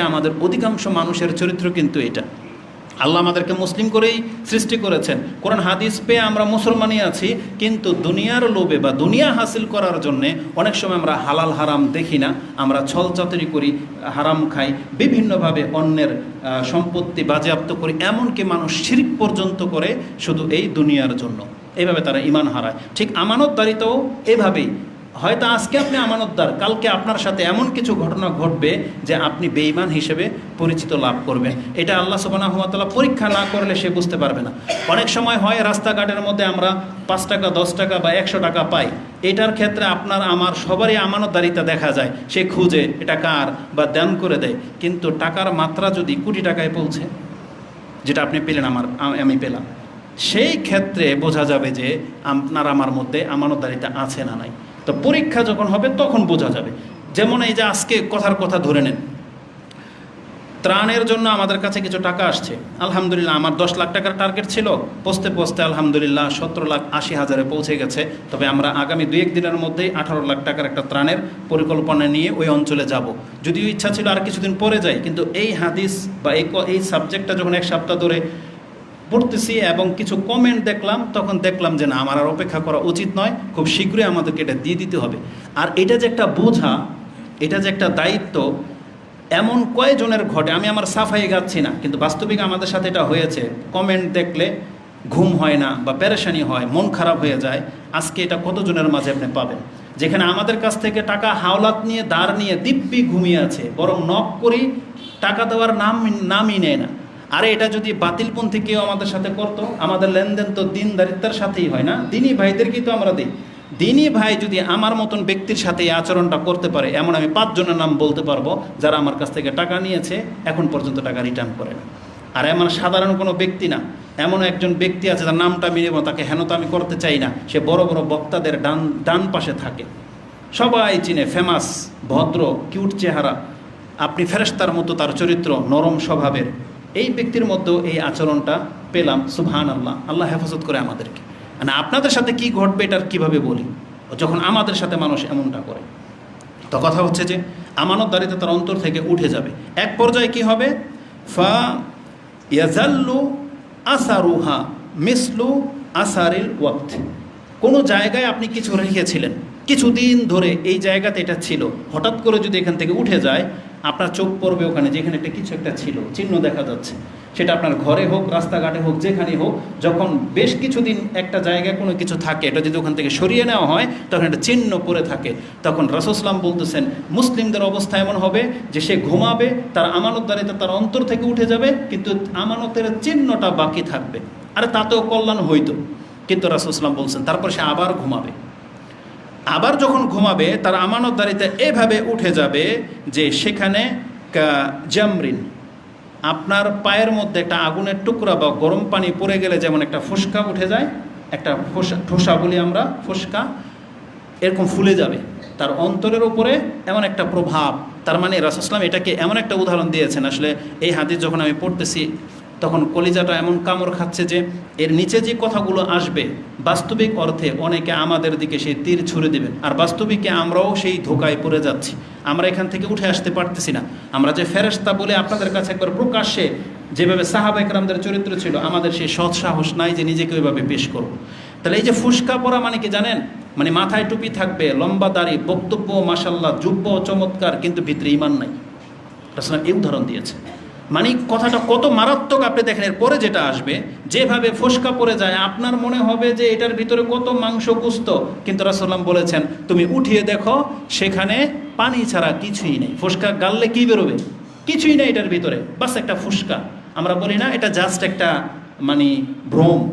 আমাদের অধিকাংশ মানুষের চরিত্র কিন্তু এটা। আল্লাহ আমাদেরকে মুসলিম করেই সৃষ্টি করেছেন। কোরআন হাদিস পেয়ে আমরা মুসলমানই আছি, কিন্তু দুনিয়ার লোভে বা দুনিয়া হাসিল করার জন্যে অনেক সময় আমরা হালাল হারাম দেখি না। আমরা ছলচাতুরি করি, হারাম খাই, বিভিন্নভাবে অন্যের সম্পত্তি বাজেয়াপ্ত করি, এমনকি মানুষ শিরিক পর্যন্ত করে শুধু এই দুনিয়ার জন্য। এইভাবে তারা ইমান হারায়। ঠিক আমানতদারিতাও এভাবেই। হয়তো আজকে আপনি আমানতদার, কালকে আপনার সাথে এমন কিছু ঘটনা ঘটবে যে আপনি বেঈমান হিসেবে পরিচিত লাভ করবেন। এটা আল্লাহ সুবাহ পরীক্ষা না করলে সে বুঝতে পারবে না। অনেক সময় হয় রাস্তাঘাটের মধ্যে আমরা পাঁচ টাকা, দশ টাকা বা একশো টাকা পাই। এটার ক্ষেত্রে আপনার, আমার সবারই আমানতদারিতা দেখা যায়। সে খুঁজে এটা কার বা দান করে দেয়। কিন্তু টাকার মাত্রা যদি কোটি টাকায় পৌঁছে, যেটা আপনি পেলেন আমার, আমি পেলাম, সেই ক্ষেত্রে বোঝা যাবে যে আপনার, আমার মধ্যে আমানতদারিতা আছে না নাই। তো পরীক্ষা যখন হবে, তখন বোঝা যাবে। যেমন এই যে আজকে কথার কথা ধরে নেন। ত্রাণের জন্য আমাদের কাছে কিছু টাকা আসছে। আলহামদুলিল্লাহ, আমার দশ লাখ টাকার টার্গেট ছিল। পোস্তে পোস্তে আলহামদুলিল্লাহ সতেরো লাখ আশি হাজারে পৌঁছে গেছে। তবে আমরা আগামী দুই এক দিনের মধ্যেই আঠারো লাখ টাকার একটা ত্রাণের পরিকল্পনা নিয়ে ওই অঞ্চলে যাব। যদিও ইচ্ছা ছিল আর কিছুদিন পরে যাই, কিন্তু এই হাদিস বা এই এই সাবজেক্টটা যখন এক সপ্তাহ ধরে পড়তেছি এবং কিছু কমেন্ট দেখলাম, তখন দেখলাম যে না, আমার আর অপেক্ষা করা উচিত নয়। খুব শীঘ্রই আমাদেরকে এটা দিয়ে দিতে হবে। আর এটা যে একটা বোঝা, এটা যে একটা দায়িত্ব, এমন কয়জনের ঘটে, আমি আমার সাফাই গাচ্ছি না, কিন্তু বাস্তবিক আমাদের সাথে এটা হয়েছে। কমেন্ট দেখলে ঘুম হয় না বা পেরেশানি হয়, মন খারাপ হয়ে যায়। আজকে এটা কতজনের মাঝে আপনি পাবেন? যেখানে আমাদের কাছ থেকে টাকা হাওলাত নিয়ে দাঁড় নিয়ে দিব্যি ঘুমিয়ে আছে, বরং নক করি, টাকা দেওয়ার নাম নামই নেয় না। আরে এটা যদি বাতিলপন্থী কেউ আমাদের সাথে করতো, আমাদের লেনদেন তো দিনদারিত্বের সাথেই হয় না। দিনই ভাইদেরকেই তো আমরা দিই? দিনই ভাই যদি আমার মতন ব্যক্তির সাথে এই আচরণটা করতে পারে, এমন আমি পাঁচজনের নাম বলতে পারব, যারা আমার কাছ থেকে টাকা নিয়েছে, এখন পর্যন্ত টাকা রিটার্ন করে না। আর এমন সাধারণ কোনো ব্যক্তি না, এমন একজন ব্যক্তি আছে তার নামটা আমি নেব তাকে হেন তো আমি করতে চাই না, সে বড় বড় বক্তাদের ডান ডান পাশে থাকে। সবাই চিনে ফেমাস ভদ্র কিউট চেহারা। আপনি ফেরেস্তার মতো তার চরিত্র নরম স্বভাবের। এই ব্যক্তির মধ্যেও এই আচরণটা পেলাম সুবহান আল্লাহ আল্লাহ হেফাজত করে আমাদেরকে। মানে আপনাদের সাথে কি ঘটবে এটার কীভাবে বলি? যখন আমাদের সাথে মানুষ এমনটা করে। তো কথা হচ্ছে যে, আমানতদারিতা তার অন্তর থেকে উঠে যাবে। এক পর্যায়ে কি হবে? ফা ইয়াজাল্লু আসারুহা মিসলু আসারিল ওয়াক্ত। কোনো জায়গায় আপনি কিছু রেখেছিলেন, কিছুদিন ধরে এই জায়গাতে এটা ছিল। হঠাৎ করে যদি এখান থেকে উঠে যায় আপনার চোখ পড়বে ওখানে, যেখানে একটা কিছু একটা ছিল, চিহ্ন দেখা যাচ্ছে। সেটা আপনার ঘরে হোক, রাস্তাঘাটে হোক, যেখানে হোক, যখন বেশ কিছুদিন একটা জায়গায় কোনো কিছু থাকে, এটা যদি ওখান থেকে সরিয়ে নেওয়া হয়, তখন একটা চিহ্ন পড়ে থাকে। তখন রাসুসলাম বলতেছেন, মুসলিমদের অবস্থা এমন হবে যে সে ঘুমাবে, তার আমানতদারিতা তার অন্তর থেকে উঠে যাবে, কিন্তু আমানতের চিহ্নটা বাকি থাকবে। আরে তাতেও কল্যাণ হইতো। কিন্তু রাসুসলাম বলছেন, তারপর সে আবার ঘুমাবে। আবার যখন ঘুমাবে, তার আমানতদারিতে এভাবে উঠে যাবে যে সেখানে জামরিন, আপনার পায়ের মধ্যে একটা আগুনের টুকরা বা গরম পানি পড়ে গেলে যেমন একটা ফুসকা উঠে যায়, একটা ফোসা, ঠোসা বলি আমরা, ফুসকা, এরকম ফুলে যাবে। তার অন্তরের উপরে এমন একটা প্রভাব, তার মানে রাসুসলাম এটাকে এমন একটা উদাহরণ দিয়েছেন। আসলে এই হাদিস যখন আমি পড়তেছি তখন কলিজাটা এমন কামড় খাচ্ছে যে এর নিচে যে কথাগুলো আসবে, বাস্তবিক অর্থে অনেকে আমাদের দিকে সেই তীর ছুড়ে দেবেন আর বাস্তবিকে আমরাও সেই ধোকায় পড়ে যাচ্ছি। আমরা এখান থেকে উঠে আসতে পারতেছি না। আমরা যে ফেরেস্তা বলে আপনাদের কাছে একবার প্রকাশ্যে যেভাবে সাহাবা একরামদের চরিত্র ছিল, আমাদের সেই সৎ সাহস নাই যে নিজেকে ওইভাবে পেশ করো তাহলে এই যে ফুসকা পরা মানে কি জানেন? মানে মাথায় টুপি থাকবে, লম্বা দাড়ি, বক্তব্য মাসাল্লাহ যুব্য চমৎকার, কিন্তু ভিতরে ইমান নাই। এই উদাহরণ দিয়েছে। মানে কথাটা কত মারাত্মক আপনি দেখেন, এর পরে যেটা আসবে, যেভাবে ফোসকা পড়ে যায়, আপনার মনে হবে যে এটার ভিতরে কত মাংস কুস্ত। কিন্তু রাসাল্লাম বলেছেন, তুমি উঠিয়ে দেখো, সেখানে পানি ছাড়া কিছুই নেই। ফোসকা গাললে কি বেরোবে? কিছুই নেই এটার ভিতরে, বাস একটা ফুসকা। আমরা বলি না, এটা জাস্ট একটা মানে ভ্রম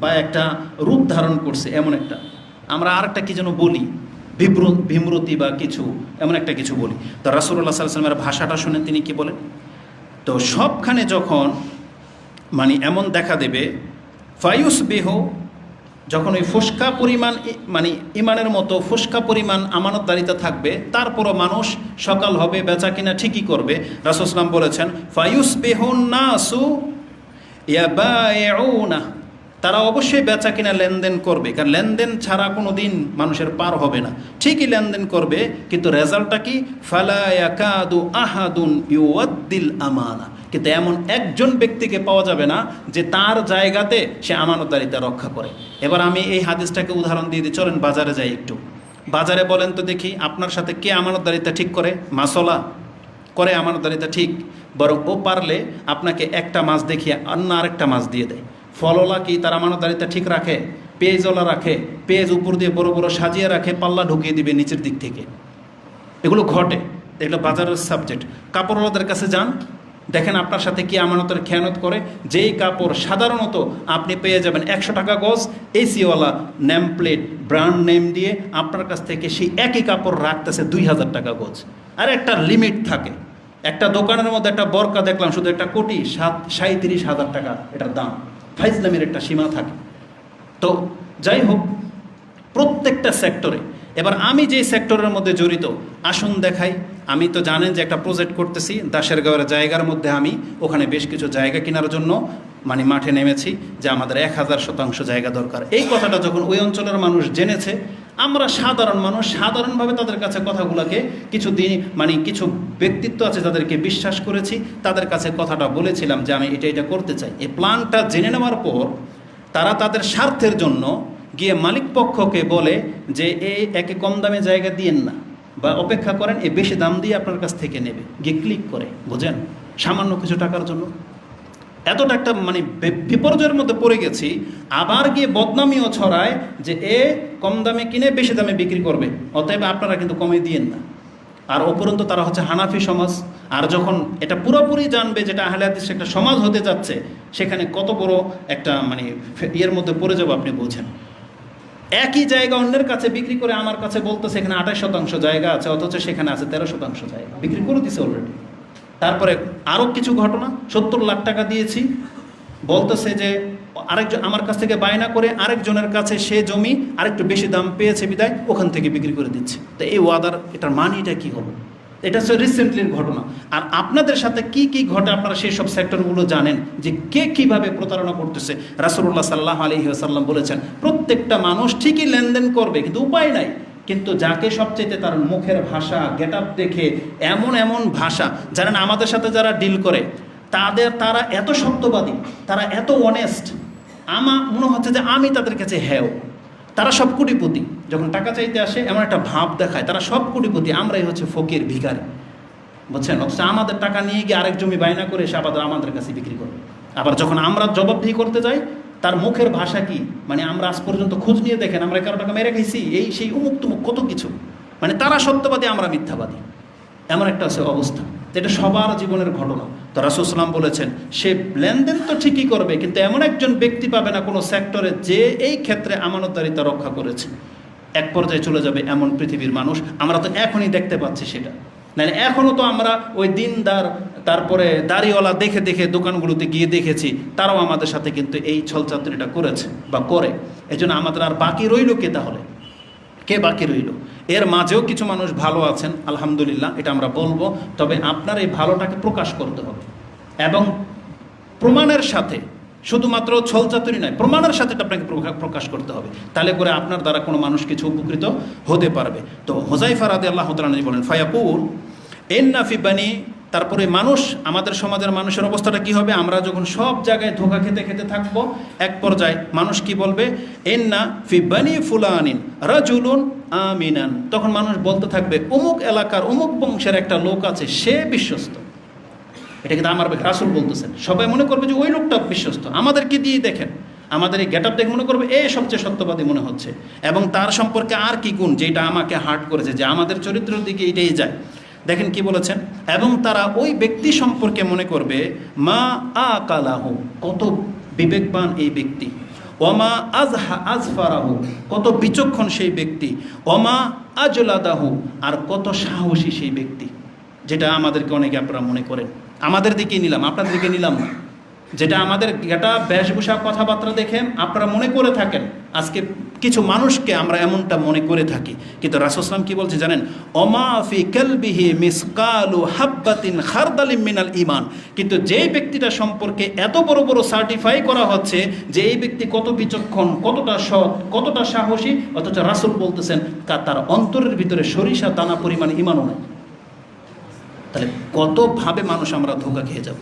বা একটা রূপ ধারণ করছে, এমন একটা। আমরা আর একটা কি যেন বলি, বিব্র বিমৃতি বা কিছু, এমন একটা কিছু বলি। তো রাসুল্লাহ সাল্লামের ভাষাটা শুনে তিনি কি বলেন? তো সবখানে যখন মানে এমন দেখা দেবে ফায়ুস বেহ যখন ওই ফুসকা পরিমাণ মানে ইমানের মতো ফুসকা পরিমাণ আমানতদারিতা থাকবে, তারপরও মানুষ সকাল হবে, বেচা কিনা ঠিকই করবে। রাসুসলাম বলেছেন ফায়ুস বেহ না ইয়াবায়উনা। তারা অবশ্যই বেচা কিনা লেনদেন করবে, কারণ লেনদেন ছাড়া কোনো দিন মানুষের পার হবে না। ঠিকই লেনদেন করবে, কিন্তু রেজাল্টটা কি? ফালায়াকাদু আহাদুন ইউয়াদ্দিল আমানা। কিন্তু এমন একজন ব্যক্তিকে পাওয়া যাবে না যে তার জায়গাতে সে আমানতদারিতা রক্ষা করে। এবার আমি এই হাদিসটাকে উদাহরণ দিয়ে দিই, চলেন বাজারে যাই একটু। বাজারে বলেন তো দেখি, আপনার সাথে কে আমানতদারিতা ঠিক করে? মাসলা করে আমানতদারিতা ঠিক, বরং ও পারলে আপনাকে একটা মাছ দেখিয়ে অন্য আরেকটা মাছ দিয়ে দেয়। ফলওয়ালা কি তার আমানতদারিতা ঠিক রাখে? পেঁয়াজওয়ালা রাখে, পেজ উপর দিয়ে বড় বড় সাজিয়ে রাখে, পাল্লা ঢুকিয়ে দিবে নিচের দিক থেকে। এগুলো ঘটে, এগুলো বাজারের সাবজেক্ট কাপড়ওয়ালাদের কাছে যান, দেখেন আপনার সাথে কি আমানতের খেয়ানত করে? যেই কাপড় সাধারণত আপনি পেয়ে যাবেন একশো টাকা গজ, এসিওয়ালা নেম প্লেট ব্র্যান্ড নেম দিয়ে আপনার কাছ থেকে সেই একই কাপড় রাখতেছে দুই হাজার টাকা গজ। আর একটা লিমিট থাকে। একটা দোকানের মধ্যে একটা বরকা দেখলাম, শুধু একটা কোটি, সাত সাঁত্রিশ হাজার টাকা এটার দাম। ফাইজলামের একটা সীমা থাকে। তো যাই হোক, প্রত্যেকটা সেক্টরে, এবার আমি যে সেক্টরের মধ্যে জড়িত, আসুন দেখাই। আমি তো জানেন যে একটা প্রজেক্ট করতেছি দাসের গাঁয়ের জায়গার মধ্যে আমি, ওখানে বেশ কিছু জায়গা কেনার জন্য মানে মাঠে নেমেছি, যে আমাদের এক হাজার শতাংশ জায়গা দরকার। এই কথাটা যখন ওই অঞ্চলের মানুষ জেনেছে আমরা সাধারণ মানুষ, সাধারণভাবে তাদের কাছে কথাগুলোকে কিছু দিন মানে কিছু ব্যক্তিত্ব আছে যাদেরকে বিশ্বাস করেছি, তাদের কাছে কথাটা বলেছিলাম যে আমি এটা এটা করতে চাই। এই প্ল্যানটা জেনে নেওয়ার পর তারা তাদের স্বার্থের জন্য গিয়ে মালিক পক্ষকে বলে যে এই একে কম দামে জায়গা দিয়েন না বা অপেক্ষা করেন, এ বেশি দাম দিয়ে আপনার কাছ থেকে নেবে। গিয়ে ক্লিক করে, বুঝেন? সামান্য কিছু টাকার জন্য। এতটা একটা মানে বিপর্যয়ের মধ্যে পড়ে গেছি, আবার গিয়ে বদনামিও ছড়ায় যে এ কম দামে কিনে বেশি দামে বিক্রি করবে। অতএব আপনারা কিন্তু কমে দিয়েন না। আর অপরন্ত তারা হচ্ছে হানাফি সমাজ। আর যখন এটা পুরোপুরি জানবে যেটা আহলে হাদিস একটা সমাজ হতে যাচ্ছে, সেখানে কত বড় একটা মানে ইয়ের মধ্যে পড়ে যাব আপনি বোঝেন। একই জায়গা অন্যের কাছে বিক্রি করে আমার কাছে বলতেছে সেখানে আঠাশ শতাংশ জায়গা আছে, অথচ সেখানে আছে তেরো শতাংশ জায়গা। বিক্রি করে দিছে অলরেডি তারপরে আরও কিছু ঘটনা, সত্তর লাখ টাকা দিয়েছি। বলতেছে যে আরেকজন, আমার কাছ থেকে বায়না করে আরেকজনের কাছে সে জমি আরেকটু বেশি দাম পেয়েছে বিদায়, ওখান থেকে বিক্রি করে দিচ্ছে। তো এই ওয়াদার, এটার মানিটা কি হলো এটা হচ্ছে রিসেন্টলির ঘটনা। আর আপনাদের সাথে কি কি ঘটে আপনারা সেই সব সেক্টরগুলো জানেন? যে কে কীভাবে প্রতারণা করতেছে? রাসুল্লাহ সাল্লাহ আলী আসাল্লাম বলেছেন, প্রত্যেকটা মানুষ ঠিকই লেনদেন করবে, কিন্তু উপায় নাই। কিন্তু যাকে সবচেয়ে তার মুখের ভাষা গেট দেখে এমন এমন ভাষা জানেন আমাদের সাথে যারা ডিল করে, তাদের তারা এত সত্যবাদী তারা এত অনেস্ট আমার মনে হচ্ছে যে আমি তাদের কাছে হ্যাও তারা সব কোটিপতি। যখন টাকা চাইতে আসে, এমন একটা ভাব দেখায়, তারা সব কোটিপতি, আমরাই হচ্ছে ফকির ভিখারি। বুঝছেন? অথচ আমাদের টাকা নিয়ে গিয়ে আরেক জমি বায়না করে সে আবার আমাদের কাছে বিক্রি করবে। আবার যখন আমরা জবাবদিহি করতে যাই তার মুখের ভাষা কি? মানে আমরা আজ পর্যন্ত খোঁজ নিয়ে দেখেন, আমরা কারও টাকা মেরে খাইছি, এই সেই উমুক তুমুক কত কিছু? মানে তারা সত্যবাদী, আমরা মিথ্যাবাদী। এমন একটা আছে অবস্থা। এটা সবার জীবনের ঘটনা। তো রাসুসলাম বলেছেন, সে লেনদেন তো ঠিকই করবে, কিন্তু এমন একজন ব্যক্তি পাবে না কোনো সেক্টরে যে এই ক্ষেত্রে আমানতদারিতা রক্ষা করেছে। এক পর্যায়ে চলে যাবে এমন পৃথিবীর মানুষ। আমরা তো এখনই দেখতে পাচ্ছি সেটা। মানে এখনও তো আমরা ওই দিনদার তারপরে দাড়িওয়ালা দেখে দেখে দোকানগুলোতে গিয়ে দেখেছি, তারাও আমাদের সাথে কিন্তু এই ছলচাতুরিটা করেছে বা করে। এই জন্য আমাদের আর বাকি রইল কে তাহলে? কে বাকি রইল? এর মাঝেও কিছু মানুষ ভালো আছেন, আলহামদুলিল্লাহ, এটা আমরা বলব, তবে আপনার এই ভালোটাকে প্রকাশ করতে হবে। এবং প্রমাণের সাথে, শুধুমাত্র ছলচাতুরি নয়, প্রমাণের সাথে এটা আপনাকে প্রকা- প্রকাশ করতে হবে। তাহলে করে আপনার দ্বারা কোনো মানুষ কিছু উপকৃত হতে পারবে। তো হোজাইফা রাদে আল্লাহ তালানি বলেন ফায়াকুর এন নাফি বানি তারপরে মানুষ, আমাদের সমাজের মানুষের অবস্থাটা কি হবে? আমরা যখন সব জায়গায় ধোকা খেতে খেতে থাকব, এক পর্যায়ে মানুষ কি বলবে? এন না ফি বানি ফুলানিন রাজুলুন আমিনান। তখন মানুষ বলতে থাকবে, অমুক এলাকার অমুক বংশের একটা লোক আছে, সে বিশ্বস্ত। এটা কিন্তু আমার রাসুল বলতেছেন। সবাই মনে করবে যে ওই লোকটা বিশ্বস্ত। আমাদেরকে দিয়ে দেখেন? আমাদের এই গেট আপ দেখে মনে করবে, এ সবচেয়ে সত্যবাদী মনে হচ্ছে। এবং তার সম্পর্কে আর কি গুণ, যেটা আমাকে হার্ট করেছে, যে আমাদের চরিত্রের দিকে এটাই যায়। দেখেন কি বলেছেন? এবং তারা ওই ব্যক্তি সম্পর্কে মনে করবে, মা আ কালাহু কত বিবেকবান এই ব্যক্তি। ওমা আজহা আজফারাহু কত বিচক্ষণ সেই ব্যক্তি। ওমা আজলাদাহু আর কত সাহসী সেই ব্যক্তি। যেটা আমাদেরকে অনেকে আপনারা মনে করেন। আমাদের দিকে নিলাম, আপনাদের দিকে নিলাম না। যেটা আমাদের এটা বেশভূষা কথাবার্তা দেখেন আপনারা মনে করে থাকেন, আজকে কিছু মানুষকে আমরা এমনটা মনে করে থাকি। কিন্তু রাসুসলাম কি বলছে জানেন? অমাফি কেলবিহি মিসকালু হাব্বাতিন খারদালিম মিনাল ইমান কিন্তু যেই ব্যক্তিটা সম্পর্কে এত বড় বড় সার্টিফাই করা হচ্ছে, যে এই ব্যক্তি কত বিচক্ষণ, কতটা সৎ, কতটা সাহসী, অথচ রাসুল বলতেছেন, তা তার অন্তরের ভিতরে সরিষা দানা পরিমাণ ইমানও নাই। তাহলে কতভাবে মানুষ আমরা ধোকা খেয়ে যাব?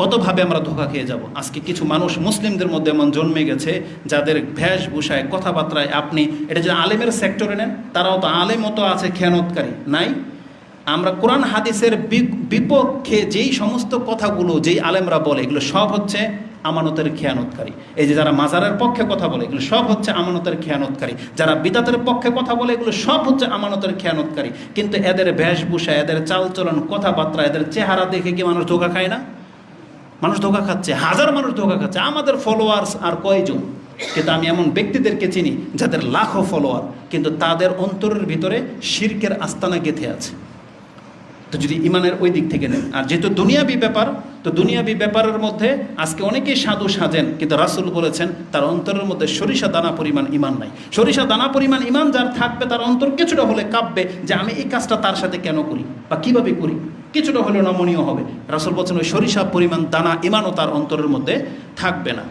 কতভাবে আমরা ধোকা খেয়ে যাব? আজকে কিছু মানুষ মুসলিমদের মধ্যে এমন জন্মে গেছে, যাদের ভেষভূষায় কথাবার্তায় আপনি, এটা যে আলেমের সেক্টরে নেন, তারাও তো আলেম মতো আছে, খেয়ানতকারী, নাই? আমরা কোরআন হাদিসের বিপক্ষে যেই সমস্ত কথাগুলো যেই আলেমরা বলে, এগুলো সব হচ্ছে আমানতের খেয়ানতকারী। এই যে যারা মাজারের পক্ষে কথা বলে, এগুলো সব হচ্ছে আমানতের খেয়ানতকারী। যারা বিদাতের পক্ষে কথা বলে, এগুলো সব হচ্ছে আমানতের খেয়ানতকারী। কিন্তু এদের বেশভূষা এদের চালচলন কথাবার্তা, এদের চেহারা দেখে কি মানুষ ধোকা খায় না? মানুষ ধোকা খাচ্ছে, হাজার মানুষ ধোকা খাচ্ছে, আমাদের ফলোয়ার্স আর কয়জন? কিন্তু আমি এমন ব্যক্তিদেরকে চিনি যাদের লাখো ফলোয়ার কিন্তু তাদের অন্তরের ভিতরে শির্কের আস্তানা গেঁথে আছে। তো যদি ইমানের ওই দিক থেকে নেন, আর যেহেতু দুনিয়াবি ব্যাপার, তো দুনিয়াবি ব্যাপারের মধ্যে আজকে অনেকেই সাধু সাজেন, কিন্তু রাসুল বলেছেন তার অন্তরের মধ্যে সরিষা দানা পরিমাণ ইমান নাই। সরিষা দানা পরিমাণ ইমান যার থাকবে, তার অন্তর কিছুটা হলে কাঁপবে যে আমি এই কাজটা তার সাথে কেন করি বা কীভাবে করি? কিছুটা হলেও নমনীয় হবে। রাসুল বলছেন, ওই সরিষা পরিমাণ দানা ইমানও তার অন্তরের মধ্যে থাকবে না।